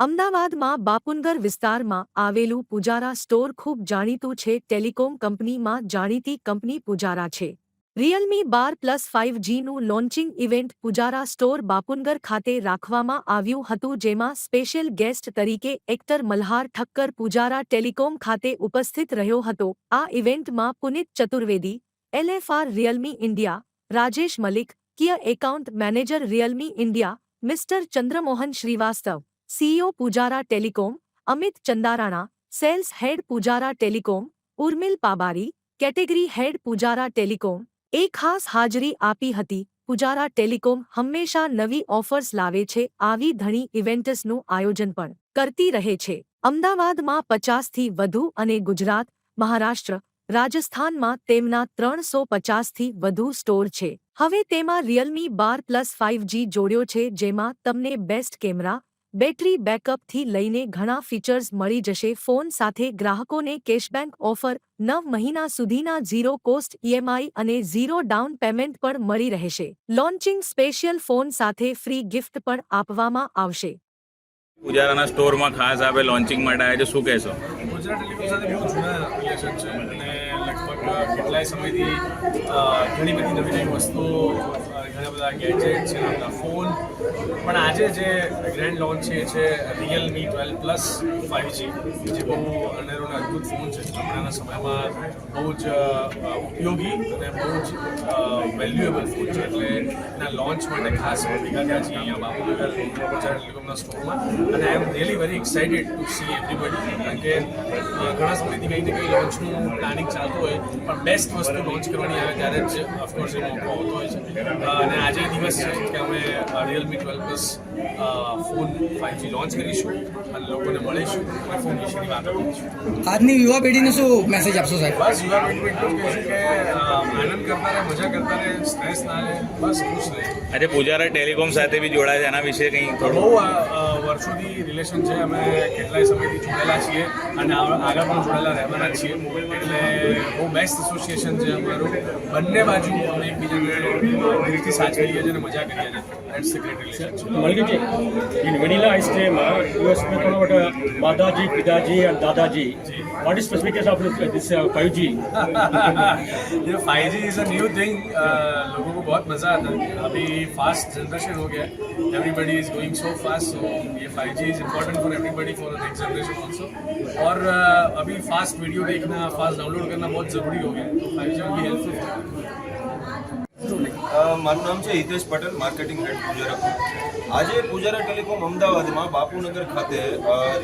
અમદાવાદમાં બાપુનગર વિસ્તારમાં આવેલું પુજારા સ્ટોર ખૂબ જાણીતું છે. ટેલિકોમ કંપનીમાં જાણીતી કંપની પુજારા છે. રિયલમી બાર plus five જીનું launching event Pujara store Bapunagar ખાતે રાખવામાં આવ્યું હતું, જેમાં સ્પેશિયલ ગેસ્ટ તરીકે એક્ટર મલ્હાર ઠક્કર પુજારા ટેલિકોમ ખાતે ઉપસ્થિત રહ્યો હતો. આ ઇવેન્ટમાં Punit Chaturvedi, LFR Realme India, Rajesh Malik, key account manager Realme India, mister Chandramohan Shrivastava CEO Pujara telecom, Amit Chandarana, sales head Pujara telecom, Urmil Pabari, category head Pujara telecom, એ ખાસ હાજરી આપી હતી. પુજારા ટેલિકોમ હંમેશા નવી offers લાવે છે, આવી ઘણી ઇવેન્ટ્સનું આયોજન પણ કરતી રહે છે. અમદાવાદમાં પચાસથી વધુ અને ગુજરાત, મહારાષ્ટ્ર, રાજસ્થાનમાં તેમના ત્રણસો પચાસથી વધુ સ્ટોર છે. હવે તેમાં રિયલમી બાર પ્લસ ફાઇવ જી જોડ્યો છે, જેમાં તમને બેસ્ટ કેમેરા બેટરી બેકઅપથી લઈને ઘણા ફીચર્સ મળી જશે. ફોન સાથે ગ્રાહકોને કેશબેક ઓફર નવ મહિના સુધીના ઝીરો કોસ્ટ ઈએમઆઈ અને ઝીરો ડાઉન પેમેન્ટ પણ મળી રહેશે. લોન્ચિંગ સ્પેશિયલ ફોન સાથે ફ્રી ગિફ્ટ પણ આપવામાં આવશે. પૂજારાના સ્ટોરમાં ખાસ આપે લોન્ચિંગ માટે આવે છે. શું કહેશો? ગુજરાત ટેલિકોમ સાથે બહુ જૂના રિલેશન છે. કેટલાય સમયથી ઘણી બધી નવી નવી વસ્તુઓ ઘણા બધા ગેજેટ છે ફોન પણ આજે જે ગ્રેન્ડ લોન્ચ છે, એ છે રિયલમી ટ્વેલ્વ પ્લસ ફાઇવજી જે બહુ અનેરો અને અદ્ભુત ફોન છે. હમણાંના સમયમાં બહુ જ ઉપયોગી અને બહુ જ વેલ્યુએબલ ફોન છે. એટલે એના લોન્ચ માટે ખાસ ભેગા થયા છીએ અહીંયા બાપુનગર ગુજરાત ટેલિકોમના સ્ટોરમાં અને I am really very excited to see everybody કારણ કે ઘણા સમયથી કંઈ ને કંઈ લોન્ચનું પ્લાનિંગ ચાલતું હોય પણ બેસ્ટ વસ્તુ લોન્ચ કરવાની આવે ત્યારે જ ઓફકોર્સ એ મોકો આવતો હોય છે. અને આજે દિવસ છે કે અમે Realme twelve plus phone five G launch કરીશું અને લોકોને મળીશું અને ફોન વિશેની વાતો કરીશું. આજની યુવા પેઢીને શું મેસેજ આપશો સાહેબ? બસ યુવા પેઢી કે આનંદ કરતા રહે મજા કરતા રહે સ્ટ્રેસ ના રહે બસ ખુશ રહે. આજે પૂજારા ટેલિકોમ સાથે બી જોડાય છે એના વિશે કંઈ થોડું. બહુ વર્ષોથી રિલેશન છે અમે કેટલાય સમયથી જોડાયેલા છીએ અને આગળ પણ જોડાયેલા રહેવાના છીએ. એટલે બહુ બેસ્ટ એસોસિએશન છે અમારું. બંને બાજુ અમે એકબીજાને દિલથી સાચવીએ છીએ અને મજા કરીએ છીએ. The great relation you have spoken about uh, Madaji, Pidaji, and Dadaji. What is specification of this uh, 5G? ये five G is a new thing लोगों को बहुत मज़ा आता है अभी फास्ट जनरेशन हो गया है everybody is going so fast so ये five G is important for everybody for next generation also और uh, अभी फास्ट वीडियो देखना फास्ट डाउनलोड करना बहुत ज़रूरी हो गया है तो five G will be helpful uh, મારું નામ છે હિતેશ પટેલ, માર્કેટિંગ હેડ પૂજારા. આજે પૂજારા ટેલિકોમ અમદાવાદમાં બાપુનગર ખાતે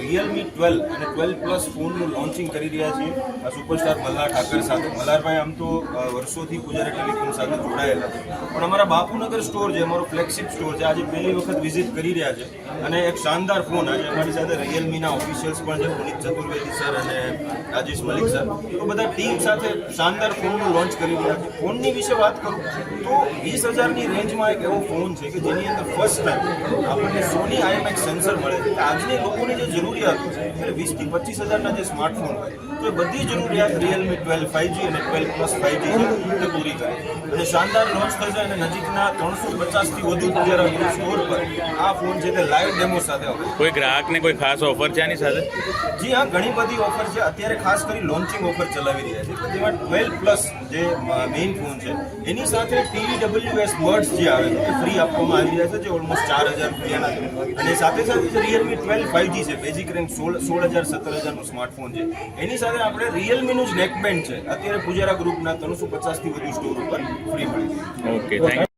રિયલમી ટ્વેલ્વ અને ટ્વેલ્વ પ્લસ ફોનનું લોન્ચિંગ કરી રહ્યા છીએ. સુપરસ્ટાર મલ્હાર ઠાકર સાથે. મલ્હારભાઈ, આમ તો વર્ષોથી પૂજારા ટેલિકોમ સાથે જોડાયેલા છે. પણ અમારા બાપુનગર સ્ટોર જે, અમારો ફ્લેગશિપ સ્ટોર છે, આજે પહેલી વખત વિઝિટ કરી રહ્યા છે. અને એક શાનદાર ફોન આજે અમારી સાથે રિયલમીના ઓફિશિયલ્સ પણ છે, પુનિત ચતુર્વેદી સર અને રાજેશ મલિક સર. તો બધા ટીમ સાથે શાનદાર ફોનનું લોન્ચ કરી રહ્યા છે. ફોનની વિશે વાત કરું તો વીસ હજારની રેન્જમાં એક એવો ફોન છે કે જેની અંદર ફર્સ્ટ ટાઈમ આપણને સોની આઈએમએક્સ સેન્સર મળે. છે આજની લોકોની જે જરૂરિયાત છે એટલે વીસથી પચીસ હજારના જે સ્માર્ટફોન હોય તો એ બધી જરૂરિયાત રિયલમી ટ્વેલ્વ ફાઇવજી અને ટ્વેલ્વ પ્લસ ફાઇવજી છે તે પૂરી કરે. અને શાનદાર લોન્ચ થશે અને નજીકના ત્રણસો પચાસથી વધુ ગુજરાત સ્ટોર પર આ ફોન છે તે લાઈવ ડેમો સાથે આવશે. કોઈ ગ્રાહકને કોઈ ખાસ ઓફર છે આની સાથે? જી હા ઘણી બધી ઓફર છે. અત્યારે ખાસ કરી લોન્ચિંગ ઓફર ચલાવી રહ્યા છે. જેમાં ટ્વેલ્વ પ્લસ જે મેઇન ફોન છે એની સાથે ટીવીડબ્લ્યુએસ બર્ડ્સ જે આવે છે ફ્રી આપવામાં આવી રહ્યા છે, જે ઓલમોસ્ટ ચાર હજાર રૂપિયાના અને સાથે સાથે જે રિયલમી ટ્વેલ્વ ફાઇવજી છે બેઝિક રેન્જ સોળ સોળ હજાર સત્તર હજારનું સ્માર્ટફોન છે. એની સાથે આપણે રિયલમીનું જ નેકબેન્ડ છે. અત્યારે પૂજારા ગ્રુપના ત્રણસો પચાસથી વધુ સ્ટોર ઉપર ફ્રી મળે ઓકે